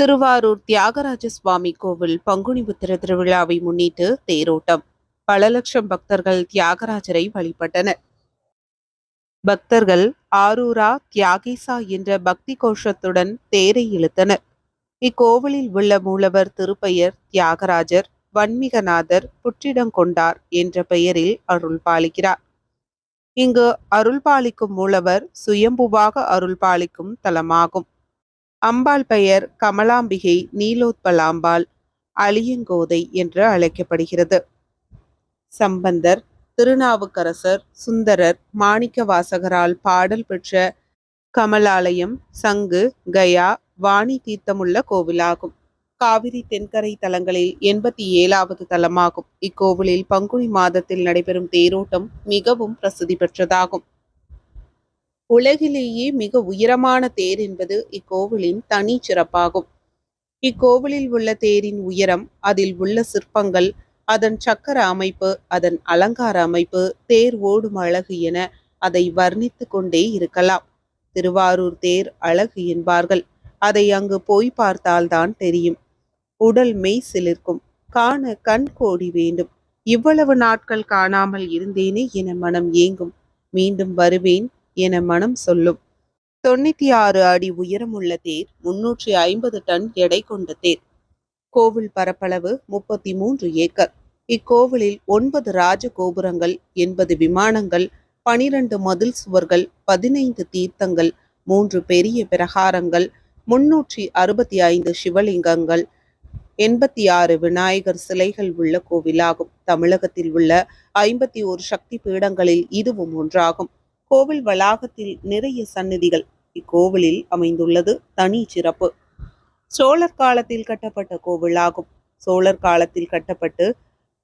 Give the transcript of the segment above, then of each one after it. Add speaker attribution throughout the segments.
Speaker 1: திருவாரூர் தியாகராஜ சுவாமி கோவில் பங்குனி உத்திர திருவிழாவை முன்னிட்டு தேரோட்டம். பல லட்சம் பக்தர்கள் தியாகராஜரை வழிபட்டனர். பக்தர்கள் ஆரூரா தியாகேசா என்ற பக்தி கோஷத்துடன் தேரை இழுத்தனர். இக்கோவிலில் உள்ள மூலவர் திருப்பெயர் தியாகராஜர் வன்மிகநாதர் புற்றிடங்கொண்டார் என்ற பெயரில் அருள் பாலிக்கிறார். இங்கு அருள் பாலிக்கும் மூலவர் சுயம்புவாக அருள் பாலிக்கும் தலமாகும். அம்பாள் பெயர் கமலாம்பிகை நீலோத்பலாம்பாள் அழியங்கோதை என்று அழைக்கப்படுகிறது. சம்பந்தர் திருநாவுக்கரசர் சுந்தரர் மாணிக்க வாசகரால் பாடல் பெற்ற கமலாலயம் சங்கு கயா வாணி தீர்த்தமுள்ள கோவிலாகும். காவிரி தென்கரை தலங்களில் எண்பத்தி ஏழாவது தலமாகும். இக்கோவிலில் பங்குனி மாதத்தில் நடைபெறும் தேரோட்டம் மிகவும் பிரசித்தி பெற்றதாகும். உலகிலேயே மிக உயரமான தேர் என்பது இக்கோவிலின் தனி சிறப்பாகும். இக்கோவிலில் உள்ள தேரின் உயரம் அதில் உள்ள சிற்பங்கள் அதன் சக்கர அமைப்பு அதன் அலங்கார அமைப்பு தேர் ஓடும் அழகு என அதை வர்ணித்து கொண்டே இருக்கலாம். திருவாரூர் தேர் அழகு என்பார்கள். அதை அங்கு போய் பார்த்தால்தான் தெரியும். உடல் மெய் சிலிர்க்கும். காண கண் கோடி வேண்டும். இவ்வளவு நாட்கள் காணாமல் இருந்தேனே என மனம் ஏங்கும். மீண்டும் வருவேன். என மனம் சொல்லும். தொண்ணூத்தி ஆறு அடி உயரமுள்ள தேர் முன்னூற்றி ஐம்பது டன் எடை கொண்ட தேர். கோவில் பரப்பளவு முப்பத்தி மூன்று ஏக்கர். இக்கோவிலில் ஒன்பது ராஜ கோபுரங்கள் எண்பது விமானங்கள் பனிரெண்டு மதில் சுவர்கள் பதினைந்து தீர்த்தங்கள் மூன்று பெரிய பிரகாரங்கள் முன்னூற்றி அறுபத்தி ஐந்து சிவலிங்கங்கள் எண்பத்தி ஆறு விநாயகர் சிலைகள் உள்ள கோவிலாகும். தமிழகத்தில் உள்ள ஐம்பத்தி ஒரு சக்தி பீடங்களில் இதுவும் ஒன்றாகும். கோவில் வளாகத்தில் நிறைய சந்நிதிகள் இக்கோவிலில் அமைந்துள்ளது. தனி சிறப்பு. சோழர் காலத்தில் கட்டப்பட்ட கோவிலாகும். சோழர் காலத்தில் கட்டப்பட்டு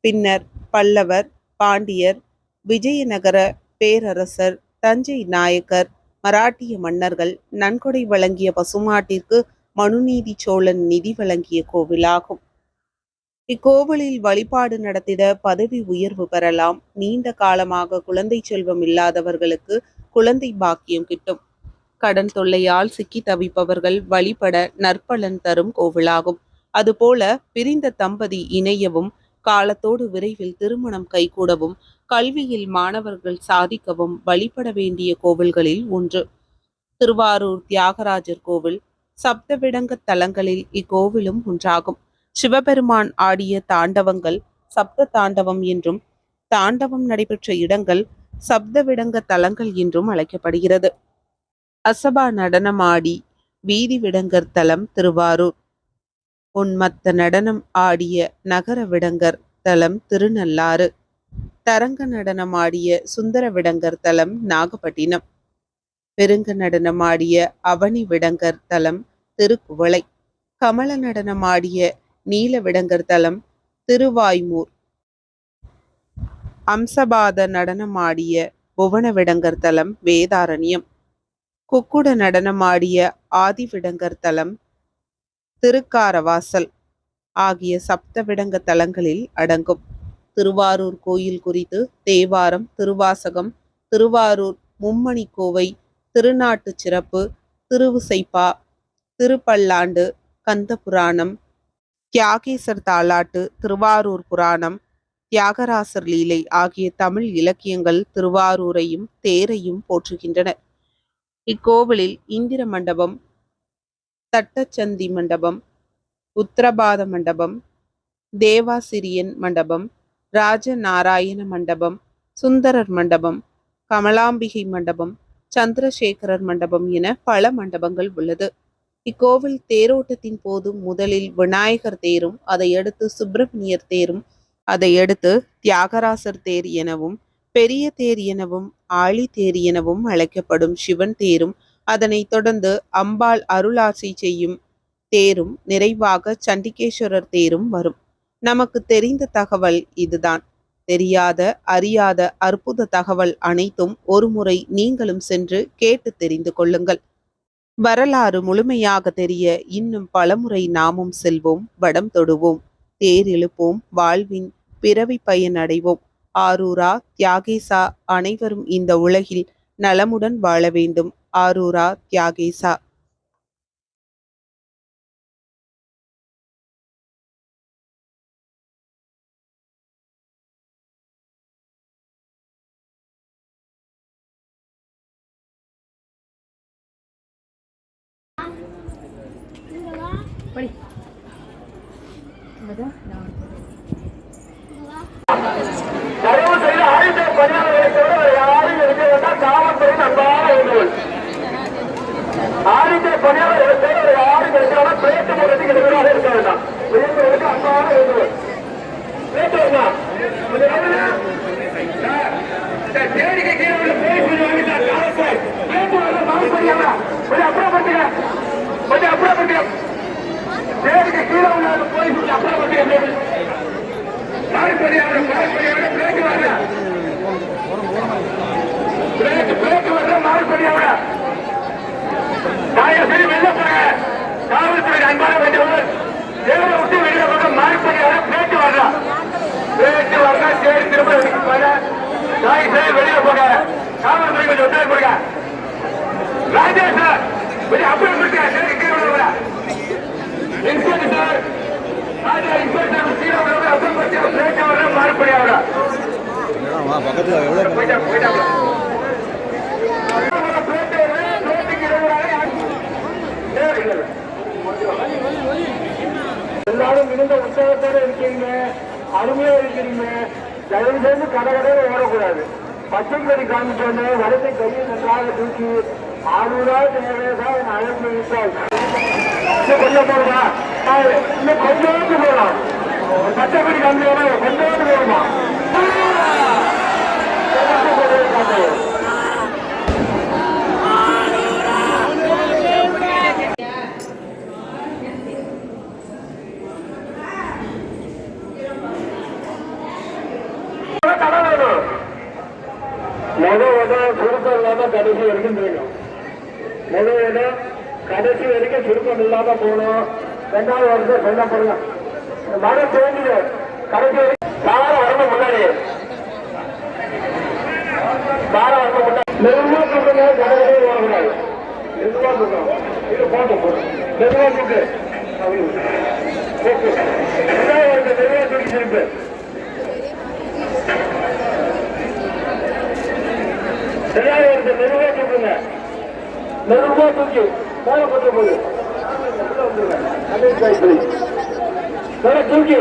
Speaker 1: பின்னர் பல்லவர் பாண்டியர் விஜயநகர பேரரசர் தஞ்சை நாயக்கர் மராட்டிய மன்னர்கள் நன்கொடை வழங்கிய பசுமாட்டிற்கு மனுநீதி சோழன் நிதி வழங்கிய கோவிலாகும். இக்கோவிலில் வழிபாடு நடத்திட பதவி உயர்வு பெறலாம். நீண்ட காலமாக குழந்தை செல்வம் இல்லாதவர்களுக்கு குழந்தை பாக்கியம் கிட்டும். கடன் தொல்லையால் சிக்கி தவிப்பவர்கள் வழிபட நற்பலன் தரும் கோவிலாகும். அதுபோல பிரிந்த தம்பதி இணையவும் காலத்தோடு விரைவில் திருமணம் கைகூடவும் கல்வியில் மாணவர்கள் சாதிக்கவும் வழிபட வேண்டிய கோவில்களில் ஒன்று. திருவாரூர் தியாகராஜர் கோவில் சப்தவிடங்க தலங்களில் இக்கோவிலும் ஒன்றாகும். சிவபெருமான் ஆடிய தாண்டவங்கள் சப்த தாண்டவம் என்றும் தாண்டவம் நடைபெற்ற இடங்கள் சப்தவிடங்க தலங்கள் என்றும் அழைக்கப்படுகிறது. அசபா நடனமாடி வீதி விடங்கர் தலம் திருவாரூர். உன்மத்த நடனம் ஆடிய நகர விடங்கர் தலம் திருநள்ளாறு. தரங்க நடனம் ஆடிய சுந்தர விடங்கர் தலம் நாகப்பட்டினம். பெருங்க நடனம் ஆடிய அவனி விடங்கர் தலம் திருக்குவளை. கமல நடனம் ஆடிய நீலவிடங்கர் தலம் திருவாய்மூர். அம்சபாத நடனமாடிய புவனவிடங்கர் தலம் வேதாரண்யம். குக்குட நடனமாடிய ஆதிவிடங்கர் தலம் திருக்காரவாசல் ஆகிய சப்தவிடங்க தலங்களில் அடங்கும். திருவாரூர் கோயில் குறித்து தேவாரம் திருவாசகம் திருவாரூர் மும்மணி கோவை திருநாட்டு சிறப்பு திருவுசைப்பா திருப்பல்லாண்டு கந்த புராணம் தியாகேசர் தாலாட்டு திருவாரூர் புராணம் தியாகராசர் லீலை ஆகிய தமிழ் இலக்கியங்கள் திருவாரூரையும் தேரையும் போற்றுகின்றன. இக்கோவிலில் இந்திர மண்டபம் தட்டச்சந்தி மண்டபம் உத்தரபாத மண்டபம் தேவாசிரியன் மண்டபம் ராஜநாராயண மண்டபம் சுந்தரர் மண்டபம் கமலாம்பிகை மண்டபம் சந்திரசேகரர் மண்டபம் என பல மண்டபங்கள் உள்ளது. இக்கோவில் தேரோட்டத்தின் போது முதலில் விநாயகர் தேரும் அதையடுத்து சுப்பிரமணியர் தேரும் அதையடுத்து தியாகராசர் தேர் எனவும் பெரிய தேர் எனவும் ஆழி தேர் எனவும் அழைக்கப்படும் சிவன் தேரும் அதனைத் தொடர்ந்து அம்பாள் அருளாட்சி செய்யும் தேரும் நிறைவாக சண்டிகேஸ்வரர் தேரும் வரும். நமக்கு தெரிந்த தகவல் இதுதான். தெரியாத அறியாத அற்புத தகவல் அனைத்தும் ஒருமுறை நீங்களும் சென்று கேட்டு தெரிந்து கொள்ளுங்கள். வரலாறு முழுமையாக தெரிய இன்னும் பலமுறை நாமும் செல்வோம் வடம் தொடுவோம் தேர் எழுப்போம் வாழ்வின் பிறவி பயன் அடைவோம். ஆரூரா தியாகேசா அனைவரும் இந்த உலகில் நலமுடன் வாழ வேண்டும். ஆரூரா தியாகேசா
Speaker 2: படி இங்கதான் நான்
Speaker 3: தயவு செய்து ஆயுத பணியாளர்களை தவிர வேறு யாரும் இருக்க வேண்டாம் காவல்துறையின் அன்பான வேண்டுகோள் ஆயுத பணியாளர்களை தவிர வேறு யாரும் இருக்க வேண்டாம் பேட்டு முறைக்கு எதிராக இருக்க வேண்டாம் உயர்ந்தவர்களுக்கு அன்பான வேண்டுகோள் பேட்டு வேண்டாம் கொஞ்சம் நடுவுல. சார், சார், தேடிக்கு கீழே உள்ள போலீஸ் கொஞ்சம் வாங்கிட்டார், காவல்துறை. பேட்டு வேண்டாம், மாவு பண்ணியாங்க. கொஞ்சம் அப்புறப்படுத்துங்க. கொஞ்சம் அப்புறப்படுத்துங்க. தேடிக்கு கீழே உள்ள அந்த போலீஸ் கொஞ்சம் அப்புறப்படுத்துங்க. மாறுபடியாக மாறுபடியாக பிரேக் வரல பிரேக் பிரேக் வரல மாறுபடியாக தயவு செய்து வெளில போங்க காவல்துறை அன்பான வேண்டுகோள் தேவை விட்டு வெளியில போக மாறுபடியாக பிரேக் வரல பிரேக் வரல சரி திரும்ப வெளியே போங்க வெளியில போங்க காவல்துறை கொஞ்சம் ஒத்துழைப்பு கொடுங்க ராஜேஷ் சார் கொடுங்க சரி கீழே விடுங்க இன்ஸ்பெக்டர் சார் ராஜா இன்ஸ்பெக்டர் கீழே விடுங்க அப்புறம் கொஞ்சம் பிரேக் வரல மாறுபடியாக
Speaker 4: வா எவ்வளோ
Speaker 3: எல்லாரும் மிகுந்த உற்சாகத்தோட இருக்கீங்க. அருமையா இருக்கிறீங்க தயவு செய்து கடை கடையில ஓடக்கூடாது. பச்சை கறி காமிச்சோடனே வலத்தை கையை நன்றாக தூக்கி ஆறுரூவா தேவையாக என் அழைப்பு விட்டால் இன்னும் கொஞ்சம் போடுமா இன்னும் கொஞ்சோண்டு போகலாம் பச்சை கறி காமிச்சோன்னா கொஞ்சோண்டு போடுமா முத இடம் சுருக்கம் இல்லாம கடைசி வரைக்கும் போயிடும் முத கடைசி வரைக்கும் சுருக்கம் இல்லாம போகணும். ரெண்டாவது வருஷம் சொல்லப்படுங்க மழை பெய்யுது கடைசி வரைக்கும் வரணும் முன்னாடி. சாரம் வரணும் முன்னாடி மெதுவா சொல்லுங்க கடற்கரை இது போட்டு போடும் மெதுவா சொல்லுங்க ஓகே ரெண்டாவது வருஷம் திருப்பி ரெண்டாவது வருஷம் மெதுவா தூக்கி அதே தூக்கி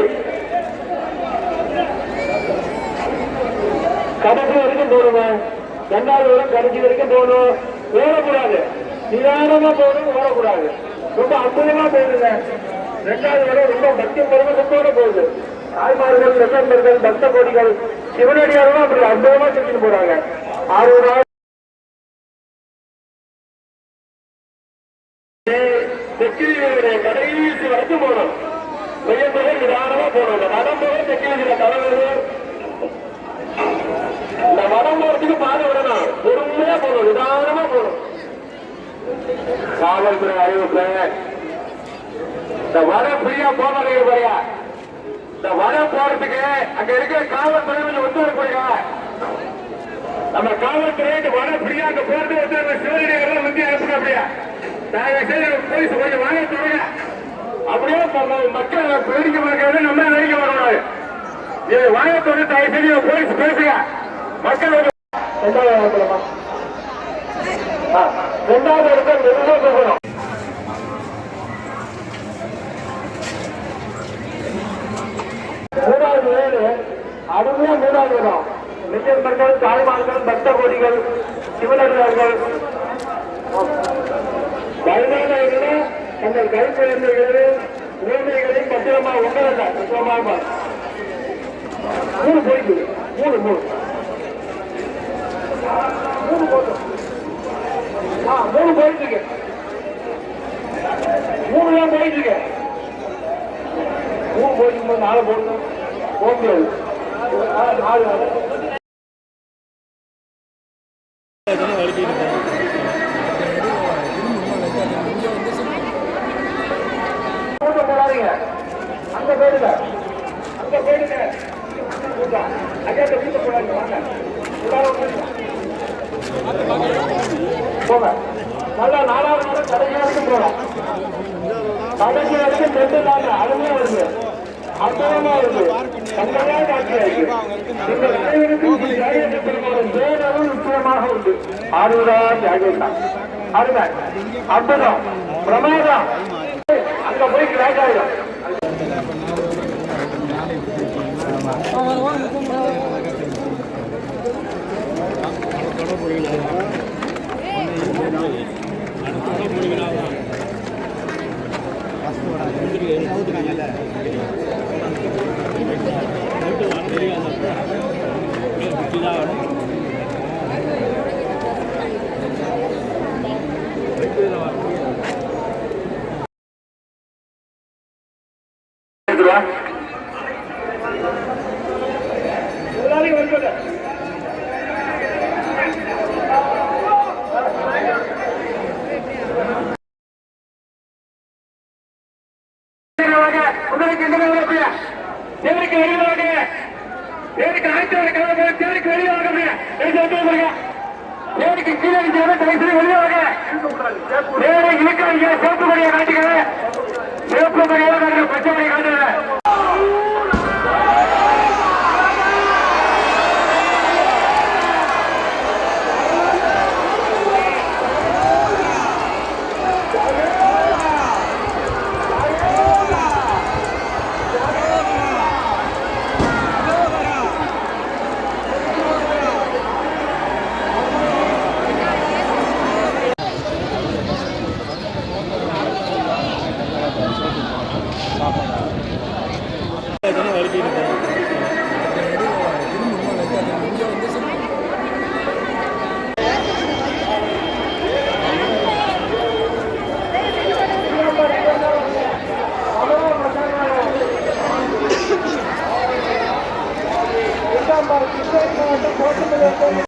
Speaker 3: கடைசி வரைக்கும் போடுவேன் ரெண்டாவது வரும் கடைசி வரைக்கும் போகணும். ஓடக்கூடாது நிதானமா போகணும் ஓடக்கூடாது. ரொம்ப அற்புதமா போகுதுங்க. ரெண்டாவது வரை ரொம்ப பக்தி பருவத்தோட போகுது. தாய்மார்கள் செல்லம்பர்கள் பக்த கோடிகள் சிவனடியாரும் அப்படி அற்புதமா செஞ்சுட்டு போறாங்க. ஆறு நாள் கடைசி வரைக்கும் போகணும். மையத்துறை நிதானமா போனோம் இந்த வடம் தலைவர்கள் செக்யூரிட்டியில போறதுக்கு பாதை விடணும் பொறுமையா போகணும். நிதானமா போகணும். காவல்துறை அறிவிப்பு. இந்த வர ஃப்ரீயா போகாதீங்க பாருங்க இந்த வர போறதுக்கு அங்க இருக்கிற காவல்துறை கொஞ்சம் வரப்படுங்க நம்ம காவல்துறை வர ஃப்ரீயா அங்க போறது வந்து சிவனடிகள் வந்து அனுப்புங்க அப்படியே போலீஸ் கொஞ்சம் வாங்க சொல்லுங்க அப்படியே மக்கள் வேடிக்கை பார்க்கறது நம்ம வேடிக்கை பார்க்கக்கூடாது இது தயவு செய்து போலீஸ் பேசுங்க. ரெண்டாவது இடத்துலமா ரெண்டாவது இடத்துல மெதுவாக போகணும் மூணாவது வேறு அருமையா மூணாவது இடம் நிச்சயமர்கள் தாய்மார்கள் பக்த கோடிகள் சிவனர்கள் வயதானவர்களும் தங்கள் பத்திரமா சுத்தமாக மூணு போயிட்டு மூணு மூணு மூணு போட்டோம் ஆ மூணு போயிட்டு இருக்கு. மூணு தான் போயிட்டு இருக்கு. மூணு போயிட்டு நாலு போடணும் போக முடியாது நாலு நாலு. கூட்டம் போடாதீங்க அங்க போயிடுங்க அங்க போயிடுங்க அங்க கூட்டம் அங்க அந்த கூட்டம் போடாதீங்க வாங்க உள்ளார உட்காருங்க. போங்க நல்லா நாலாவது நாள் கடைசி வரைக்கும் கடைசி வரைக்கும் ரெண்டு நாள் அருமையா வருது அற்புதமா வருது கண்களாக காட்சியா இருக்கு. நீங்கள் அனைவருக்கும் ஸ்ரீ நிச்சயமாக உண்டு ஆறுதா ஜாகிரதா அருமை அற்புதம் பிரமாதம் அங்க போய் பைக் ஆயிடும் எல்லாரையும் வருகிறது. வாங்க, உங்களுக்கு எங்க வரக்கூடிய தேவருக்கு வெளியே வாங்க. தேவருக்கு ஆயிரத்தி ஒரு கிழமை தேவருக்கு வெளியே வாங்க. எடுத்து வந்து பாருங்க தேவருக்கு கீழே இருக்கிறத தயவுசெய்து வெளியே வாங்க. தேவரை இழுக்கிறீங்க சிவப்பு கொடியை காட்டுங்க. சிவப்பு கொடியை ਮਰਜ਼ੀ ਦੇ ਕੋਟ ਖੁਦ
Speaker 2: ਮਿਲੇ